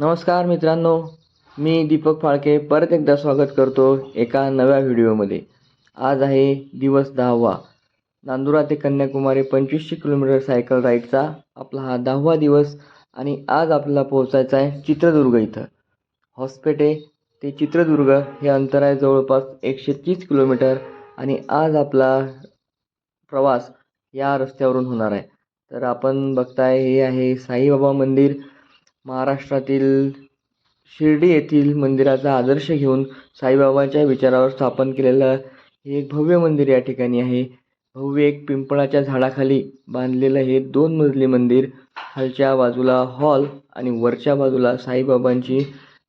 नमस्कार मित्रांनो मी दीपक फाळके परत एकदा स्वागत करतो एका नव्या व्हिडिओमध्ये. आज आहे दिवस दहावा. नांदुरा ते कन्याकुमारी पंचवीसशे किलोमीटर सायकल राईडचा आपला हा दहावा दिवस आणि आज आपल्याला पोहोचायचं आहे चित्रदुर्ग इथं. हॉस्पेटे ते चित्रदुर्ग हे अंतर आहे जवळपास एकशे तीस किलोमीटर आणि आज आपला प्रवास या रस्त्यावरून होणार आहे. तर आपण बघताय हे आहे साईबाबा मंदिर महाराष्ट्रातील शिर्डी येथील मंदिराचा आदर्श घेऊन साईबाबांच्या विचारावर स्थापन केलेलं हे एक भव्य मंदिर या ठिकाणी आहे. भव्य एक पिंपळाच्या झाडाखाली बांधलेलं हे दोन मजली मंदिर खालच्या बाजूला हॉल आणि वरच्या बाजूला साईबाबांची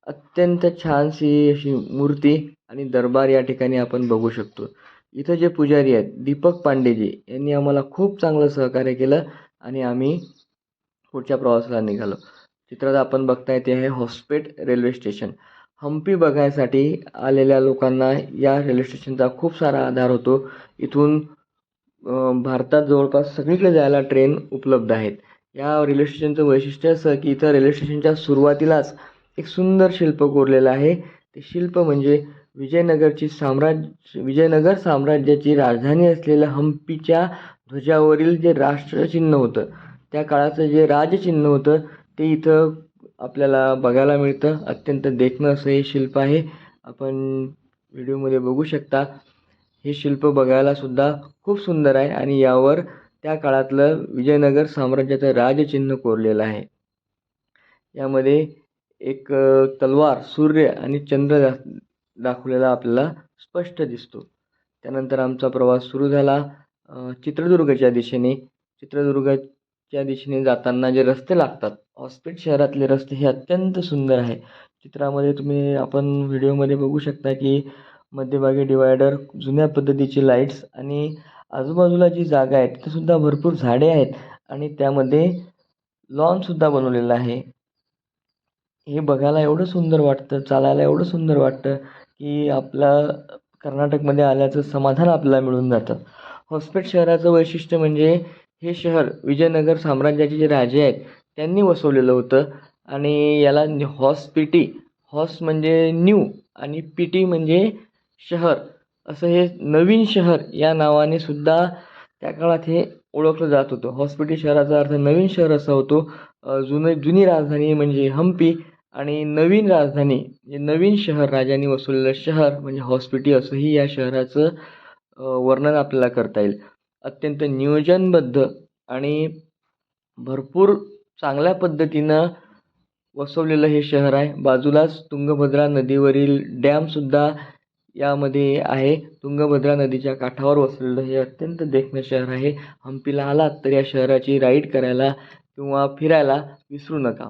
अत्यंत छानशी अशी मूर्ती आणि दरबार या ठिकाणी आपण बघू शकतो. इथं जे पुजारी आहेत दीपक पांडेजी यांनी आम्हाला खूप चांगलं सहकार्य केलं आणि आम्ही पुढच्या प्रवासाला निघालो. चित्रात आपण बघताय ते आहे हॉस्पेट रेल्वे स्टेशन. हम्पी बघायसाठी आलेल्या लोकांना या रेल्वे स्टेशनचा खूप सारा आधार होतो. इथून भारतात जवळपास सगळीकडे जायला ट्रेन उपलब्ध आहेत. या रेल्वे स्टेशनचं वैशिष्ट्य असं की इथं रेल्वे स्टेशनच्या सुरुवातीलाच एक सुंदर शिल्प कोरलेलं आहे. ते शिल्प म्हणजे विजयनगरची साम्राज्य विजयनगर साम्राज्याची राजधानी असलेल्या हम्पीच्या ध्वजावरील जे राष्ट्रचिन्ह होतं त्या काळाचं जे राजचिन्ह होतं ते इथं आपल्याला बघायला मिळतं. अत्यंत देखणं असं हे शिल्प आहे. आपण व्हिडिओमध्ये बघू शकता. हे शिल्प बघायलासुद्धा खूप सुंदर आहे आणि यावर त्या काळातलं विजयनगर साम्राज्याचं राजचिन्ह कोरलेलं आहे. यामध्ये एक तलवार सूर्य आणि चंद्र दा दाखवलेला आपल्याला स्पष्ट दिसतो. त्यानंतर आमचा प्रवास सुरू झाला चित्रदुर्गच्या दिशेने. च्या दिशेने जाताना जे रस्ते लागतात हॉस्पिट शहरातले रस्ते हे अत्यंत सुंदर आहे. चित्रामध्ये तुम्ही आपण व्हिडिओमध्ये बघू शकता की मध्यभागी डिवायडर जुन्या पद्धतीचे लाईट्स आणि आजूबाजूला जी जागा आहे तिथेसुद्धा भरपूर झाडे आहेत आणि त्यामध्ये लॉनसुद्धा बनवलेलं आहे. हे बघायला एवढं सुंदर वाटतं चालायला एवढं सुंदर वाटतं की आपला कर्नाटकमध्ये आल्याचं समाधान आपल्याला मिळून जातं. हॉस्पेट शहराचं वैशिष्ट्य म्हणजे हे शहर विजयनगर साम्राज्याचे जे राजे आहेत त्यांनी वसवलेलं होतं. आणि याला हॉस्पिटी हॉस म्हणजे न्यू आणि पिटी म्हणजे शहर. असं हे नवीन शहर या नावाने सुद्धा त्या काळात हे ओळखलं जात होतं. हॉस्पिटी शहराचा अर्थ नवीन शहर असा होतो. जुने जुनी राजधानी म्हणजे हम्पी आणि नवीन राजधानी म्हणजे नवीन शहर. राजांनी वसवलेलं शहर म्हणजे हॉस्पिटी असंही या शहराचं वर्णन आपल्याला करता येईल. अत्यंत नियोजनबद्ध आणि भरपूर चांगल्या पद्धतीनं वसवलेलं हे शहर आहे. बाजूलाच तुंगभद्रा नदीवरील डॅमसुद्धा यामध्ये आहे. तुंगभद्रा नदीच्या काठावर वसलेलं हे अत्यंत देखणं शहर आहे. हम्पीला आलात तर या शहराची राईड करायला किंवा फिरायला विसरू नका.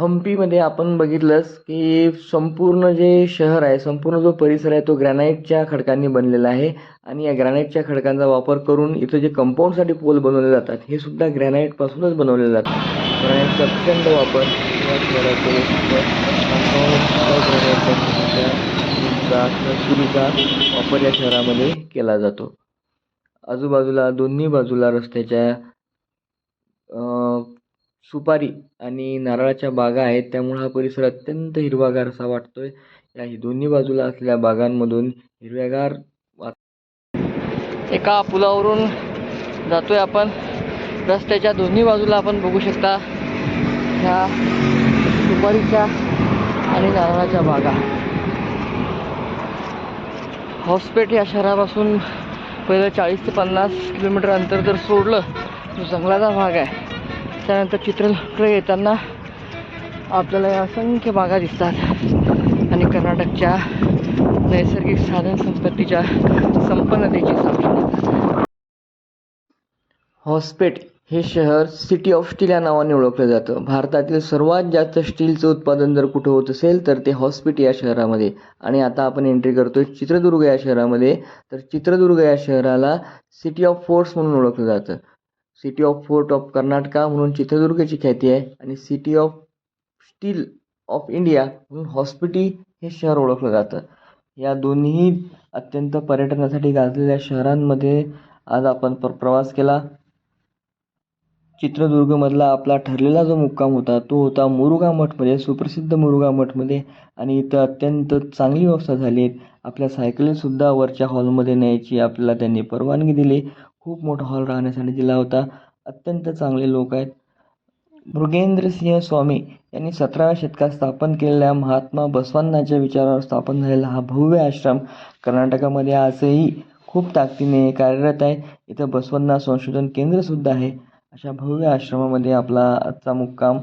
हम्पीमध्ये आपण बघितलंच की संपूर्ण जे शहर आहे संपूर्ण जो परिसर आहे तो ग्रॅनाईटच्या खडकांनी बनलेला आहे. आणि या ग्रॅनाईटच्या खडकांचा वापर करून इथं जे कंपाऊंडसाठी पोल बनवले जातात हे सुद्धा ग्रॅनाईटपासूनच बनवले जातात. ग्रॅनाईटचा प्रचंड वापर या सुरीचा वापर या शहरामध्ये केला जातो. आजूबाजूला दोन्ही बाजूला रस्त्याच्या सुपारी आणि नारळाच्या बागा आहेत. त्यामुळे हा परिसर अत्यंत हिरवागार असा वाटतोय. या याही दोन्ही बाजूला असलेल्या बागांमधून हिरव्यागार एका पुलावरून जातोय आपण. रस्त्याच्या दोन्ही बाजूला आपण बघू शकता ह्या सुपारीच्या आणि नारळाच्या बागा. हॉस्पेट या शहरापासून पहिलं चाळीस ते पन्नास किलोमीटर अंतर जर सोडलं. तो जंगलाचा भाग आहे. त्यानंतर चित्रकडे येताना आपल्याला असंख्य बागा दिसतात. आणि कर्नाटकच्या नैसर्गिक साधन संपत्तीच्या संपन्नतेची साक्षी हॉस्पेट हे शहर सिटी ऑफ स्टील या नावाने ओळखलं जातं. भारतातील सर्वात जास्त स्टीलचं उत्पादन जर कुठं होत असेल तर ते हॉस्पिट या शहरामध्ये. आणि आता आपण एंट्री करतोय चित्रदुर्ग या शहरामध्ये. तर चित्रदुर्ग या शहराला सिटी ऑफ फोर्ट्स म्हणून ओळखलं जातं. City of fort of Karnataka म्हणून चित्रदुर्गची ख्याती आहे आणि city of steel of India म्हणून हॉस्पिटी हे शहर ओळखलं जातं. या दोन्ही अत्यंत पर्यटनासाठी गाजलेल्या शहरांमध्ये आज आपण प्र प्रवास केला. चित्रदुर्गमधला आपला ठरलेला जो मुक्काम होता तो होता मुरुगा मठमध्ये म्हणजे सुप्रसिद्ध मुरुगा मठमध्ये आणि इथं अत्यंत चांगली व्यवस्था झाली. आहे आपल्या सायकलीसुद्धा वरच्या हॉलमध्ये न्यायची आपल्याला त्यांनी परवानगी दिली. खूप मोठा हॉल राहण्यासाठी दिला होता. अत्यंत चांगले लोक आहेत. मृगेंद्रसिंह स्वामी यांनी सतराव्या शतकात स्थापन केलेल्या महात्मा बसवन्नाच्या विचारावर स्थापन झालेला हा भव्य आश्रम कर्नाटकामध्ये आजही खूप ताकदीने कार्यरत आहे. इथं बसवन्ना संशोधन केंद्रसुद्धा आहे. अशा भव्य आश्रमामध्ये आपला आजचा मुक्काम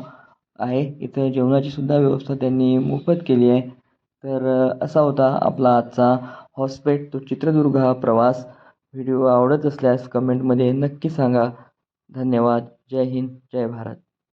आहे. इथं जेवणाची सुद्धा व्यवस्था त्यांनी मोफत केली आहे. तर असा होता आपला आजचा हॉस्पेट. तो चित्रदुर्ग हा प्रवास. व्हिडिओ आवडत असल्यास कमेंटमध्ये नक्की सांगा. धन्यवाद. जय हिंद. जय भारत.